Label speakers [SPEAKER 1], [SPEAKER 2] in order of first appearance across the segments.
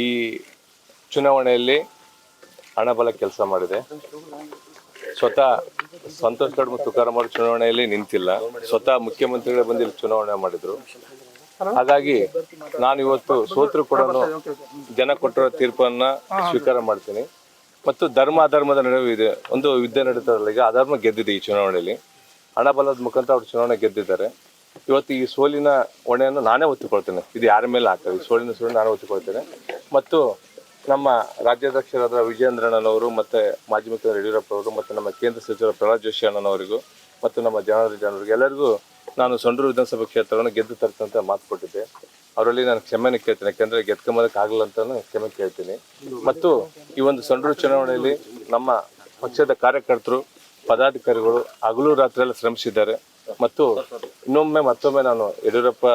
[SPEAKER 1] ಈ ಚುನಾವಣೆಯಲ್ಲಿ ಹಣಬಲ ಕೆಲಸ ಮಾಡಿದೆ. ಸ್ವತಃ ಸಂತೋಷ್ ಗೌಡ್ ಮತ್ತು ತುಕಾರಾಮ್ ಅವರು ಚುನಾವಣೆಯಲ್ಲಿ ನಿಂತಿಲ್ಲ. ಸ್ವತಃ ಮುಖ್ಯಮಂತ್ರಿಗಳೇ ಬಂದು ಇಲ್ಲಿ ಚುನಾವಣೆ ಮಾಡಿದ್ರು. ಹಾಗಾಗಿ ನಾನು ಇವತ್ತು ಸೋತರು ಕೂಡ ಜನ ಕೊಟ್ಟಿರೋ ತೀರ್ಪನ್ನ ಸ್ವೀಕಾರ ಮಾಡ್ತೀನಿ. ಮತ್ತು ಧರ್ಮ ಅಧರ್ಮದ ನಡುವೆ ಇದೆ. ಒಂದು ಯುದ್ಧ ನಡೀತಾರಲ್ಲ ಈಗ, ಅಧರ್ಮ ಗೆದ್ದಿದೆ ಈ ಚುನಾವಣೆಯಲ್ಲಿ. ಹಣಬಲದ ಮುಖಾಂತರ ಅವರು ಚುನಾವಣೆ ಗೆದ್ದಿದ್ದಾರೆ. ಇವತ್ತು ಈ ಸೋಲಿನ ಹೊಣೆಯನ್ನು ನಾನೇ ಒತ್ತಿಕೊಳ್ತೇನೆ ಇದು ಯಾರ ಮೇಲೆ ಹಾಕಲ್ಲ ಈ ಸೋಲಿನ ಸೋಲಿನ ನಾನೇ ಒತ್ತಿಕೊಳ್ತೇನೆ ಮತ್ತು ನಮ್ಮ ರಾಜ್ಯಾಧ್ಯಕ್ಷರಾದ ವಿಜಯೇಂದ್ರಣ್ಣನವರು ಮತ್ತು ಮಾಜಿ ಮುಖ್ಯಮಂತ್ರಿ ಯಡಿಯೂರಪ್ಪ ಅವರು ಮತ್ತು ನಮ್ಮ ಕೇಂದ್ರ ಸಚಿವ ಪ್ರಹ್ಲಾದ್ ಜೋಶಿ ಅಣ್ಣನವರಿಗೂ ಮತ್ತು ನಮ್ಮ ಜನಾರ್ದನ ಜನರಿಗೆ ಎಲ್ಲರಿಗೂ ನಾನು ಸೊಂಡೂರು ವಿಧಾನಸಭಾ ಕ್ಷೇತ್ರವನ್ನು ಗೆದ್ದು ತರ್ತಂತ ಮಾತು ಕೊಟ್ಟಿದ್ದೆ. ಅವರಲ್ಲಿ ನಾನು ಕ್ಷಮೆನ ಕೇಳ್ತೀನಿ, ಯಾಕೆಂದರೆ ಗೆದ್ಕೊಂಬೋದಕ್ಕೆ ಆಗಲ್ಲ ಅಂತಾನು ಕ್ಷಮೆ ಕೇಳ್ತೀನಿ. ಮತ್ತು ಈ ಒಂದು ಸೊಂಡೂರು ಚುನಾವಣೆಯಲ್ಲಿ ನಮ್ಮ ಪಕ್ಷದ ಕಾರ್ಯಕರ್ತರು, ಪದಾಧಿಕಾರಿಗಳು ಹಗಲು ರಾತ್ರಿ ಎಲ್ಲ ಶ್ರಮಿಸಿದ್ದಾರೆ. ಮತ್ತು ಇನ್ನೊಮ್ಮೆ ಮತ್ತೊಮ್ಮೆ ನಾನು ಯಡಿಯೂರಪ್ಪ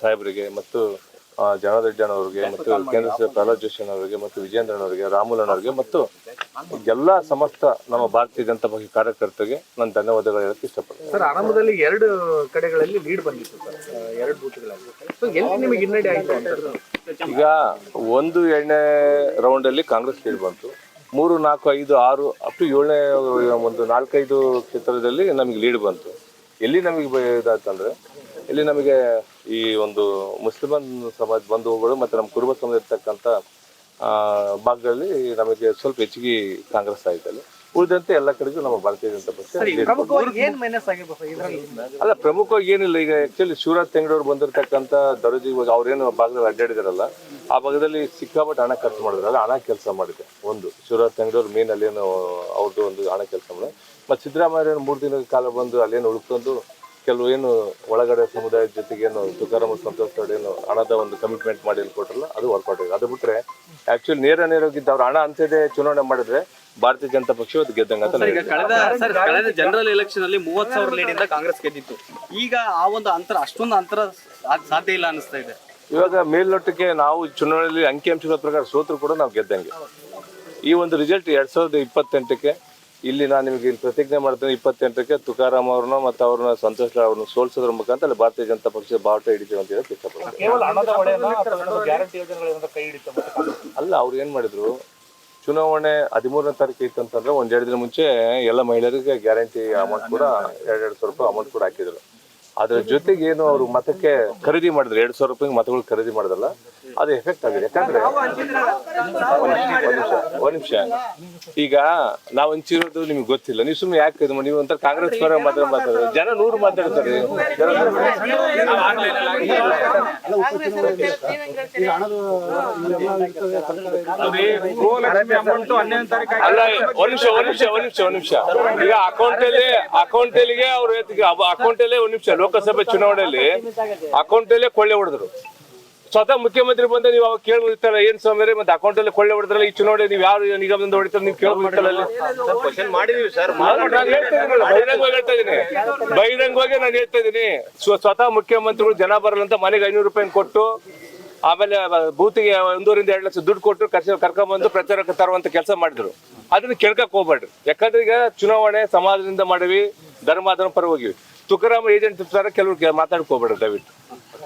[SPEAKER 1] ಸಾಹೇಬರಿಗೆ ಮತ್ತು ಜನಾರ್ದನ್ ಅವರಿಗೆ ಮತ್ತು ಕೇಂದ್ರ ಸಚಿವ ಪ್ರಹ್ಲಾದ್ ಜೋಶಿ ಅವರಿಗೆ ಮತ್ತು ವಿಜೇಂದ್ರನವರಿಗೆ ರಾಮುಲನವರಿಗೆ ಮತ್ತು ಎಲ್ಲ ಸಮಸ್ತ ನಮ್ಮ ಭಾರತೀಯ ಜನತಾ ಪಕ್ಷ ಕಾರ್ಯಕರ್ತರಿಗೆ ನಾನು ಧನ್ಯವಾದಗಳು ಹೇಳಕ್ಕೆ ಇಷ್ಟಪಡ್ತೀನಿ.
[SPEAKER 2] ಸರ್ ಆರಂಭದಲ್ಲಿ ಎರಡು ಕಡೆಗಳಲ್ಲಿ ಲೀಡ್ ಬಂದಿತ್ತು ಸರ್ ಎರಡು ಬೂತ್ಗಳಲ್ಲಿ. ನಿಮಗೆ ಹಿನ್ನಡೆ ಆಯಿತು
[SPEAKER 1] ಈಗ ಒಂದು ಎರಡನೇ ರೌಂಡಲ್ಲಿ ಕಾಂಗ್ರೆಸ್ ಲೀಡ್ ಬಂತು. ಮೂರು ನಾಲ್ಕು ಐದು ಆರು ಅಪ್ ಟು ಏಳನೇ ಒಂದು ನಾಲ್ಕೈದು ಕ್ಷೇತ್ರದಲ್ಲಿ ನಮಗೆ ಲೀಡ್ ಬಂತು. ಎಲ್ಲಿ ನಮಗೆ ಇದಾಯ್ತಂದ್ರೆ ಇಲ್ಲಿ ನಮಗೆ ಈ ಒಂದು ಮುಸ್ಲಿಮನ್ ಸಮಾಜ ಬಂಧುಗಳು ಮತ್ತು ನಮ್ಮ ಕುರುಬ ಸಮಾಜ ಇರ್ತಕ್ಕಂಥ ಆ, ಭಾಗದಲ್ಲಿ ನಮಗೆ ಸ್ವಲ್ಪ ಹೆಚ್ಚಿಗೆ ಕಾಂಗ್ರೆಸ್ ಆಯ್ತಲ್ಲಿ. ಉಳಿದಂತೆ ಎಲ್ಲ ಕಡೆಗೂ ನಮ್ಮ ಭಾರತೀಯ ಜನತಾ ಪಕ್ಷ ಅಲ್ಲ ಪ್ರಮುಖವಾಗಿ ಏನಿಲ್ಲ ಈಗ ಆಕ್ಚುಲಿ ಶಿವರಾಜ್ ತೆಂಗಡವ್ರು ಬಂದಿರತಕ್ಕಂಥ ದರೋಜಿ ಇವಾಗ ಅವ್ರೇನು ಭಾಗದಲ್ಲಿ ಅಡ್ಡಾಡಿದಾರಲ್ಲ ಆ ಭಾಗದಲ್ಲಿ ಸಿಕ್ಕಾಪಟ್ಟೆ ಹಣ ಖರ್ಚು ಮಾಡಿದ್ರಲ್ಲ ಹಣ ಕೆಲಸ ಮಾಡಿದೆ. ಒಂದು ಶಿವರಾಜ್ ತೆಂಗಡವ್ರು ಮೇನ್ ಅಲ್ಲೇನು ಅವ್ರದ್ದು ಒಂದು ಹಣ ಕೆಲಸ ಮಾಡಿದೆ. ಮತ್ತೆ ಸಿದ್ದರಾಮಯ್ಯ ಮೂರು ದಿನದ ಕಾಲ ಬಂದು ಅಲ್ಲೇನು ಉಳ್ಕೊಂಡು ಕೆಲವು ಏನು ಒಳಗಡೆ ಸಮುದಾಯದ ಜೊತೆಗೆ ಏನು ತುಕಾರಾಮ ಸಂತೋಷ್ ಗೌಡ್ ಏನು ಹಣದ ಒಂದು ಕಮಿಟ್ಮೆಂಟ್ ಮಾಡಿ ಕೊಟ್ರಲ್ಲ ಅದು ವರ್ಕೌಟ್ ಆಗಿದೆ. ಅದು ಬಿಟ್ರೆ ಆಕ್ಚುಲಿ ನೇರ ನೇರವಾಗಿದ್ದ ಅವ್ರ ಹಣ ಅಂತದೇ ಚುನಾವಣೆ ಮಾಡಿದ್ರೆ ಭಾರತೀಯ ಜನತಾ ಪಕ್ಷ ಇವತ್ತು ಗೆದ್ದಂಗ ಅಂತ
[SPEAKER 3] ಕಳೆದ ಸರ್ ಕಳೆದ ಜನರಲ್ ಎಲೆಕ್ಷನ್ ಅಲ್ಲಿ ಮೂವತ್ ಸಾವಿರ ಲೀಡಿಂದ ಕಾಂಗ್ರೆಸ್ ಗೆದ್ದಿತ್ತು. ಈಗ ಆ ಒಂದು ಅಂತರ ಅಷ್ಟೊಂದು ಅಂತರ ಸಾಧ್ಯ ಇಲ್ಲ ಅನಿಸ್ತಾ ಇದೆ.
[SPEAKER 1] ಇವಾಗ ಮೇಲ್ನೋಟಕ್ಕೆ ನಾವು ಚುನಾವಣೆಯಲ್ಲಿ ಅಂಕಿಅಂಶಗಳ ಪ್ರಕಾರ ಸೋತರು ಕೂಡ ನಾವು ಗೆದ್ದಂಗೆ. ಈ ಒಂದು ರಿಸಲ್ಟ್ ಎರಡ್ ಸಾವಿರದ ಇಪ್ಪತ್ತೆಂಟಕ್ಕೆ ಇಲ್ಲಿ ನಾನು ನಿಮಗೆ ಇಲ್ಲಿ ಪ್ರತಿಜ್ಞೆ ಮಾಡ್ತೇನೆ ಇಪ್ಪತ್ತೆಂಟಕ್ಕೆ ತುಕಾರಾಮ್ ಅವ್ರನ್ನ ಮತ್ತೆ ಅವ್ರನ್ನ ಸಂತೋಷ್ ರಾವ್ ಅವ್ರನ್ನ ಸೋಲ್ಸೋದ್ರ ಮುಖಾಂತರ ಅಲ್ಲಿ ಭಾರತೀಯ ಜನತಾ ಪಕ್ಷದ ಬಾವುಟ ಹಿಡಿತೀವಿ ಅಂತ ಹೇಳಿ ಇಷ್ಟಪಡ್ತೀನಿ. ಅಲ್ಲ ಅವ್ರು ಏನ್ ಮಾಡಿದ್ರು? ಚುನಾವಣೆ ಹದಿಮೂರನೇ ತಾರೀಕು ಇತ್ತು ಅಂತಂದ್ರೆ ಒಂದ್ ಎರಡು ದಿನ ಮುಂಚೆ ಎಲ್ಲ ಮಹಿಳೆಯರಿಗೆ ಗ್ಯಾರಂಟಿ ಅಮೌಂಟ್ ಕೂಡ ಎರಡೆರಡು ಸಾವಿರ ರೂಪಾಯಿ ಅಮೌಂಟ್ ಕೂಡ ಹಾಕಿದ್ರು. ಅದ್ರ ಜೊತೆಗೆ ಏನು ಅವರು ಮತಕ್ಕೆ ಖರೀದಿ ಮಾಡಿದ್ರು? ಎರಡು ಸಾವಿರ ರೂಪಾಯಿ ಮತಗಳು ಖರೀದಿ ಮಾಡಿದಲ್ಲ ಅದು ಎಫೆಕ್ಟ್ ಆಗಿದೆ. ಯಾಕಂದ್ರೆ ಒಂದ್ ನಿಮಿಷ ಒಂದ್ ನಿಮಿಷ. ಈಗ ನಾವು ಹಂಚಿರೋದು ನಿಮ್ಗೆ ಗೊತ್ತಿಲ್ಲ. ನೀವು ಸುಮ್ಮನೆ ಯಾಕೆ ಇದು? ನೀವು ಒಂಥರ ಕಾಂಗ್ರೆಸ್ ಪರ ಮಾತ್ರ ಮಾತಾಡೋದು. ಜನ ನೂರು ಮಾತಾಡ್ತಾರೆ. ಅಲ್ಲ ಒಂದ್ ನಿಮಿಷ ಒಂದ್ ನಿಮಿಷ ಒಂದ್ ನಿಮಿಷ ಒಂದ್ ನಿಮಿಷ. ಈಗ ಅಕೌಂಟ್ ಅಲ್ಲಿ ಅಕೌಂಟ್ ಅಲ್ಲಿಗೆ ಅವ್ರು ಅಕೌಂಟ್ ಅಲ್ಲೇ ಒಂದ್ ನಿಮಿಷ. ಲೋಕಸಭೆ ಚುನಾವಣೆಯಲ್ಲಿ ಅಕೌಂಟ್ ಅಲ್ಲೇ ಕೊಳ್ಳೆ ಹೊಡೆದ್ರು. ಸ್ವತಃ ಮುಖ್ಯಮಂತ್ರಿ ಬಂದ್ರೆ ನೀವು ಅವಾಗ ಕೇಳ್ಬಿಡ್ತಾರ ಏನ್ ಸ್ವಾಮಿ ಮತ್ತೆ ಅಕೌಂಟ್ ಅಲ್ಲಿ ಕೊಳ್ಳೆ ಹೊಡೆದ್ರಲ್ಲ ಈ ಚುನಾವಣೆ ನೀವು ಯಾರು ನಿಗಮದಿಂದ ಹೊಡಿತಾರೆ ನೀವು ಕೇಳಿ
[SPEAKER 3] ಮಾಡಿದೀವಿ ಸರ್
[SPEAKER 1] ಇದೀನಲ್ಲ, ಬಹಿರಂಗವಾಗಿ ಹೇಳ್ತಾ ಇದೀನಿ ಬಹಿರಂಗವಾಗಿ ನಾನು ಹೇಳ್ತಾ ಇದೀನಿ ಸ್ವ- ಸ್ವತಃ ಮುಖ್ಯಮಂತ್ರಿಗಳು ಜನ ಬರಲ್ಲ ಅಂತ ಮನೆಗೆ ಐನೂರು ರೂಪಾಯಿ ಕೊಟ್ಟು ಆಮೇಲೆ ಬೂತಿಗೆ ಒಂದೂರಿಂದ ಎರಡು ಲಕ್ಷ ದುಡ್ಡು ಕೊಟ್ಟು ಕರ್ಸ ಕರ್ಕೊಂಡ್ಬಂದು ಪ್ರಚಾರಕ್ಕೆ ತರುವಂತ ಕೆಲಸ ಮಾಡಿದ್ರು. ಅದನ್ನ ಕೇಳ್ಕಕ್ ಹೋಗ್ಬೇಡ್ರಿ. ಯಾಕಂದ್ರೆ ಈಗ ಚುನಾವಣೆ ಸಮಾಜದಿಂದ ಮಾಡಿವಿ ಧರ್ಮ ಧರ್ಮ ಪರ ಹೋಗಿವಿ. ತುಕಾರಾಮ್ ಏಜೆಂಟ್ ತರ ಕೆಲವ್ರು ಮಾತಾಡ್ಕೋಬೇಡ್ರಿ ದಯವಿಟ್ಟು.